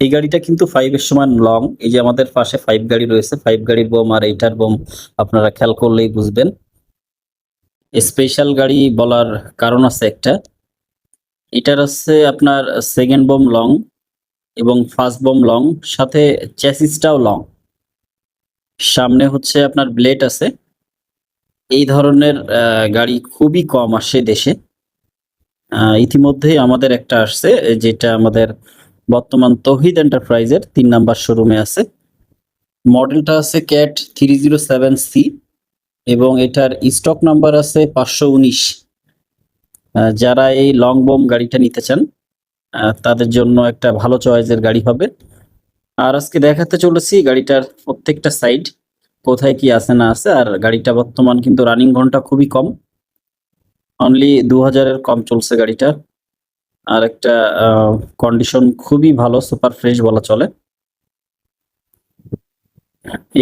এই গাড়িটা কিন্তু ফাইভ এর সমান লং এই যে আমাদের পাশে ফাইভ গাড়ি রয়েছে ফাইভ গাড়ির বোম আর এইটার বোম আপনারা খেয়াল করলেই বুঝবেন। স্পেশাল গাড়ি বলার কারণ আছে একটা। এটার আছে আপনার সেকেন্ড বোম লং এবং ফার্স্ট বোম লং সাথে চ্যাসিসটাও লং সামনে হচ্ছে আপনার ব্লেড আছে। এই ধরনের গাড়ি খুবই কম আসে দেশে। ইতিমধ্যেই আমাদের একটা আসছে, যেটা আমাদের বর্তমান তহিদ এন্টারপ্রাইজের তিন নাম্বার শোরুমে আছে। মডেলটা আছে Cat three zero seven C এবং এটার স্টক নাম্বার আছে পাঁচশো উনিশ। যারা এই লং বোম গাড়িটা নিতে চান তাদের জন্য একটা ভালো চয়েসের গাড়ি হবে। আর আজকে দেখাতে চলেছি গাড়িটার প্রত্যেকটা সাইড কোথায় কি আছে না আছে, আর গাড়িটা বর্তমান কিন্তু রানিং ঘণ্টা খুবই কম। অনলি দু হাজারের কম চলছে গাড়িটার। আর একটা কন্ডিশন খুবই ভালো সুপার ফ্রেশ বলা চলে।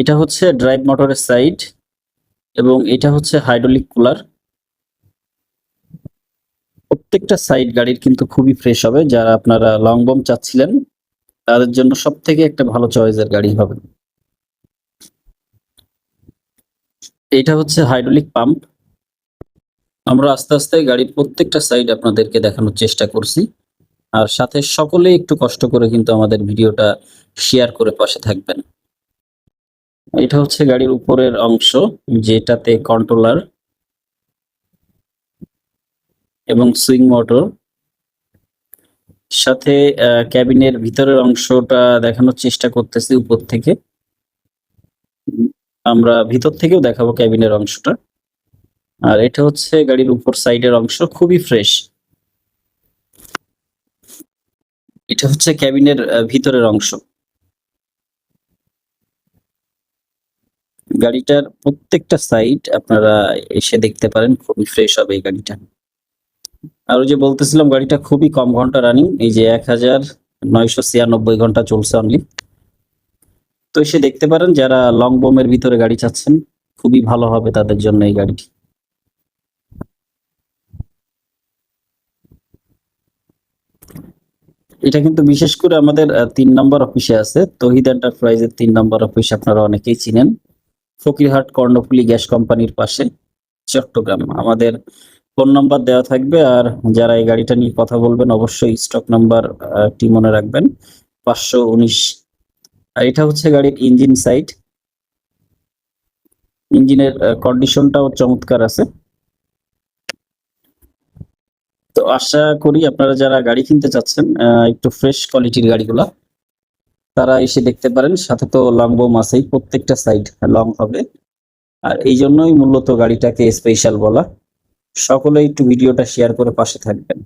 এটা হচ্ছে ড্রাইভ মোটরের সাইড এবং এটা হচ্ছে হাইড্রোলিক কুলার প্রত্যেকটা সাইড গাড়ির কিন্তু খুবই ফ্রেশ হবে, যারা আপনারা লং বম চাচ্ছিলেন, তাদের জন্য সব থেকে একটা ভালো চয়েসের গাড়ি হবে। এটা হচ্ছে হাইড্রোলিক পাম্প আমরা আস্তে আস্তে গাড়ির প্রত্যেকটা সাইড আপনাদেরকে দেখানোর চেষ্টা করছি। আর সাথে সকলেই একটু কষ্ট করে কিন্তু আমাদের ভিডিওটা শেয়ার করে পাশে থাকবেন। এটা হচ্ছে গাড়ির উপরের অংশ, যেটাতে কন্ট্রোলার এবং সুইং মোটর সাথে ক্যাবিনের ভিতরের অংশটা দেখানোর চেষ্টা করতেছি উপর থেকে। আমরা ভিতর থেকেও দেখাবো ক্যাবিনের অংশটা। আর এটা হচ্ছে গাড়ির উপর সাইডের অংশ, খুবই ফ্রেশ। এটা হচ্ছে ক্যাবিনের ভিতরের অংশ। গাড়িটার প্রত্যেকটা সাইড আপনারা এসে দেখতে পারেন, খুবই ফ্রেশ হবে এই গাড়িটা। আর ওই যে বলতেছিলাম, গাড়িটা খুবই কম ঘণ্টা রানিং, এই যে এক হাজার নয়শো ছিয়ানব্বই ঘণ্টা চলছে অনলি তো এসে দেখতে পারেন, যারা লং বোমের ভিতরে গাড়ি চাচ্ছেন, খুবই ভালো হবে তাদের জন্য এই গাড়িটি। এটা কিন্তু বিশেষ করে আমাদের তিন নম্বর অফিসে আছে। তহিদ এন্টারপ্রাইজের তিন নম্বর অফিস আপনারা অনেকেই চিনেন। ফকিরহাট কর্ণফুলি গ্যাস কোম্পানির পাশে, চট্টগ্রাম। আমাদের ফোন নাম্বার দেওয়া থাকবে আর যারা এই গাড়িটা নিয়ে কথা বলবেন, অবশ্যই স্টক নাম্বার টি মনে রাখবেন। পাঁচশো উনিশ। আর এটা হচ্ছে গাড়ির ইঞ্জিন সাইড ইঞ্জিনের কন্ডিশনটাও চমৎকার আছে তো আশা করি আপনারা যারা গাড়ি কিনতে চাচ্ছেন একটু ফ্রেশ কোয়ালিটির গাড়িগুলো, তারা এসে দেখতে পারেন। সাথে তো লং বোম আছেই প্রত্যেকটা সাইড লং হবে। আর এই জন্যই মূলত গাড়িটাকে স্পেশাল বলা। সকলে একটু ভিডিওটা শেয়ার করে পাশে থাকবেন।